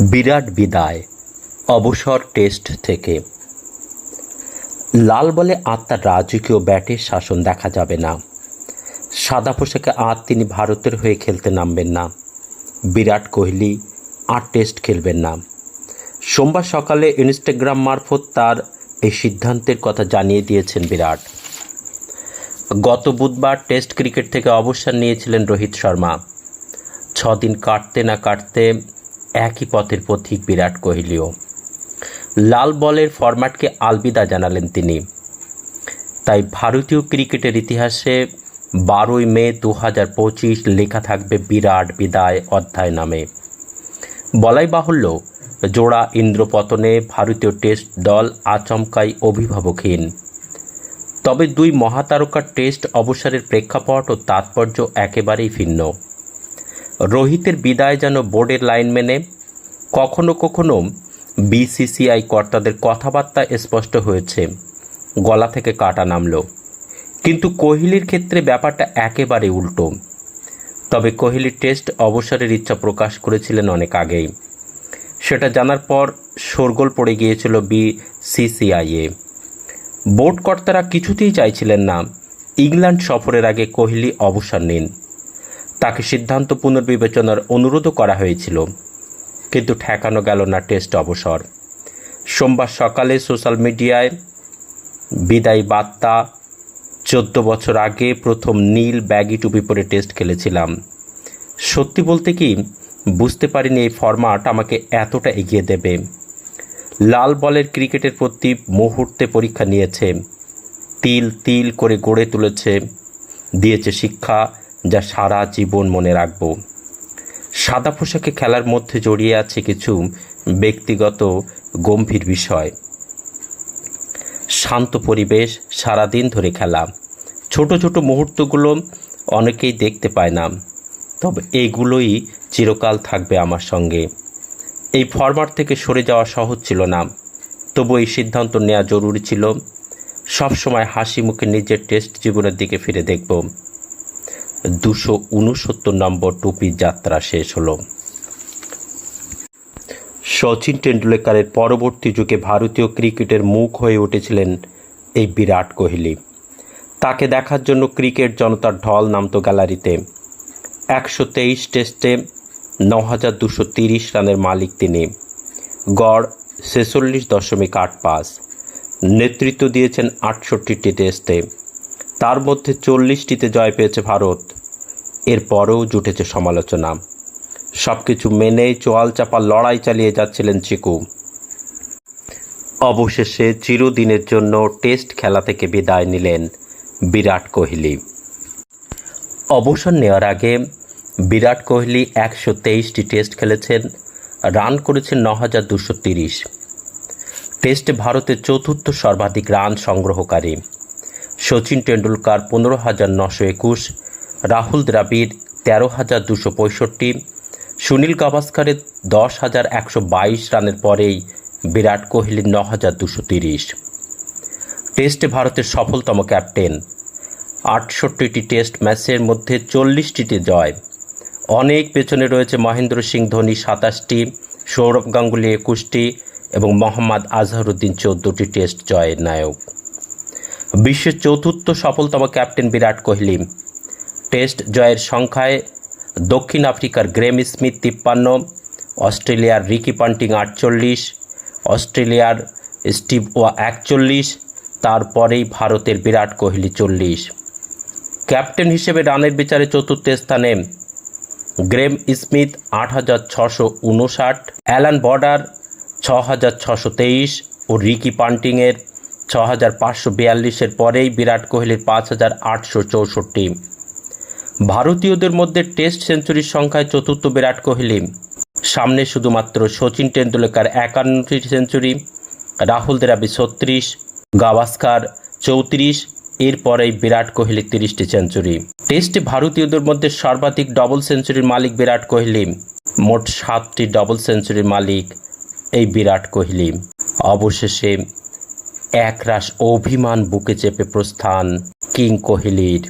বিরাট বিদায়, অবসর টেস্ট থেকে। লাল বলে আর তার রাজকীয় ব্যাটের শাসন দেখা যাবে না। সাদা পোশাকে আর তিনি ভারতের হয়ে খেলতে নামবেন না। বিরাট কোহলি আর টেস্ট খেলবেন না। সোমবার সকালে ইনস্টাগ্রাম মারফত তার এই সিদ্ধান্তের কথা জানিয়ে দিয়েছেন বিরাট। গত বুধবার টেস্ট ক্রিকেট থেকে অবসর নিয়েছিলেন রোহিত শর্মা। ছদিন কাটতে না কাটতে একই পথের পথিক বিরাট কোহলিও। লাল বলের ফরম্যাটকে আলবিদা জানালেন তিনি। তাই ভারতীয় ক্রিকেটের ইতিহাসে বারোই মে দু হাজার পঁচিশ লেখা থাকবে বিরাট বিদায় অধ্যায় নামে। বলাই বাহুল্য, জোড়া ইন্দ্রপতনে ভারতীয় টেস্ট দল আচমকাই অভিভাবকহীন। তবে দুই মহাতারকার টেস্ট অবসরের প্রেক্ষাপট ও তাৎপর্য একেবারেই ভিন্ন। রোহিতের বিদায় যেন বোর্ডের লাইন মেনে কখনো কখনো বিসিসিআই কর্তাদের কথাবার্তা স্পষ্ট হয়েছে। গলা থেকে কাটা নামলো। কিন্তু কোহলির ক্ষেত্রে ব্যাপারটা একেবারে উল্টো। তবে কোহলি টেস্ট অবসরের ইচ্ছা প্রকাশ করেছিলেন অনেক আগেই। সেটা জানার পর শোরগোল পড়ে গিয়েছিল বিসিসিআইয়ে। বোর্ড কর্তারা কিছুতেই চাইছিলেন না, ইংল্যান্ড সফরের আগে কোহলি অবসর নিন। তাকে সিদ্ধান্ত পুনর্বিবেচনার অনুরোধও করা হয়েছিল। কিন্তু ঠেকানো গেল না টেস্ট অবসর। সোমবার সকালে সোশ্যাল মিডিয়ায় বিদায়ী বার্তা, চোদ্দ বছর আগে প্রথম নীল ব্যাগি টুপি পরে টেস্ট খেলেছিলাম। সত্যি বলতে কি, বুঝতে পারিনি এই ফরম্যাট আমাকে এতটা এগিয়ে দেবে। লাল বলের ক্রিকেটের প্রতি মুহূর্তে পরীক্ষা নিয়েছে। তিল তিল করে গড়ে তুলেছে, দিয়েছে শিক্ষা যা সারা জীবন মনে রাখব। সাদা পোশাকে খেলার মধ্যে জড়িয়ে আছে কিছু ব্যক্তিগত গম্ভীর বিষয়। শান্ত পরিবেশ সারাদিন ধরে খেলা। ছোট ছোট মুহূর্তগুলো অনেকেই দেখতে পায় না। তবে এইগুলোই চিরকাল থাকবে আমার সঙ্গে। এই ফরম্যাট থেকে সরে যাওয়া সহজ ছিল না। তবু এই সিদ্ধান্ত নেওয়া জরুরি ছিল। সবসময় হাসি মুখে নিজের টেস্ট জীবনের দিকে ফিরে দেখব। দুশো উনসত্তর নম্বর টুপির যাত্রা শেষ হলো। সচিন টেন্ডুলকারের পরবর্তী যুগে ভারতীয় ক্রিকেটের মুখ হয়ে উঠেছিলেন এই বিরাট কোহলি। তাকে দেখার জন্য ক্রিকেট জনতার ঢল নামতো গ্যালারিতে। একশো তেইশ টেস্টে ন হাজার দুশো তিরিশ রানের মালিক তিনি। গড় ছেচল্লিশ দশমিক আট পাঁচ। নেতৃত্ব দিয়েছেন আটষট্টিটি টেস্টে। তার মধ্যে চল্লিশটিতে জয় পেয়েছে ভারত। এরপরেও জুটেছে সমালোচনা। সব কিছু মেনে চোয়াল চাপা লড়াই চালিয়ে যাচ্ছিলেন চিকু। অবশেষে চিরদিনের জন্য টেস্ট খেলা থেকে বিদায় নিলেন বিরাট কোহলি। অবসর নেওয়ার আগে বিরাট কোহলি একশো তেইশটি টেস্ট খেলেছেন, রান করেছেন ন হাজার দুশো তিরিশ। টেস্টে ভারতের চতুর্থ সর্বাধিক রান সংগ্রহকারী। সচিন টেন্ডুলকার পনেরো হাজার নশো একুশ, রাহুল দ্রাবিড় তেরো হাজার দুশো পঁয়ষট্টি, সুনীল গাভাস্কারের দশ হাজার একশো বাইশ রানের পরেই বিরাট কোহলির ন হাজার দুশো তিরিশ। টেস্টে ভারতের সফলতম ক্যাপ্টেন, আটষট্টিটি টেস্ট ম্যাচের মধ্যে চল্লিশটিতে জয়। অনেক পেছনে রয়েছে মহেন্দ্র সিং ধোনি সাতাশটি, সৌরভ গাঙ্গুলি একুশটি এবং মোহাম্মদ আজহারুদ্দিন চোদ্দটি টেস্ট জয়ের নায়ক। বিশ্বের চতুর্থ সফলতম ক্যাপ্টেন বিরাট কোহলি। টেস্ট জয়ের সংখ্যায় দক্ষিণ আফ্রিকার গ্রেম স্মিথ তিপ্পান্ন, অস্ট্রেলিয়ার রিকি পান্টিং আটচল্লিশ, অস্ট্রেলিয়ার স্টিভ ওয়া একচল্লিশ, তারপরেই ভারতের বিরাট কোহলি চল্লিশ। ক্যাপ্টেন হিসেবে রানের বিচারে চতুর্থ স্থানে গ্রেম স্মিথ আট হাজার ছশো উনষাট, অ্যালান বর্ডার ছ হাজার ছশো তেইশ ও রিকি পান্টিংয়ের ছ হাজার পাঁচশো বিয়াল্লিশের পরেই বিরাট কোহলির পাঁচ হাজার আটশো চৌষট্টি। ভারতীয়দের মধ্যে টেস্ট সেঞ্চুরির সংখ্যায় চতুর্থ বিরাট কোহলি। সামনে শুধুমাত্র সচিন টেন্ডুলকার একান্নটি সেঞ্চুরি, রাহুল দ্রাবিড় ছত্রিশ, গাভাস্কার চৌত্রিশ, এরপরেই বিরাট কোহলি তিরিশটি সেঞ্চুরি। টেস্টে ভারতীয়দের মধ্যে সর্বাধিক ডবল সেঞ্চুরির মালিক বিরাট কোহলি। মোট সাতটি ডবল সেঞ্চুরির মালিক এই বিরাট কোহলি। অবশেষে একরাশ অভিমান বুকে চেপে প্রস্থান কিং কোহলির।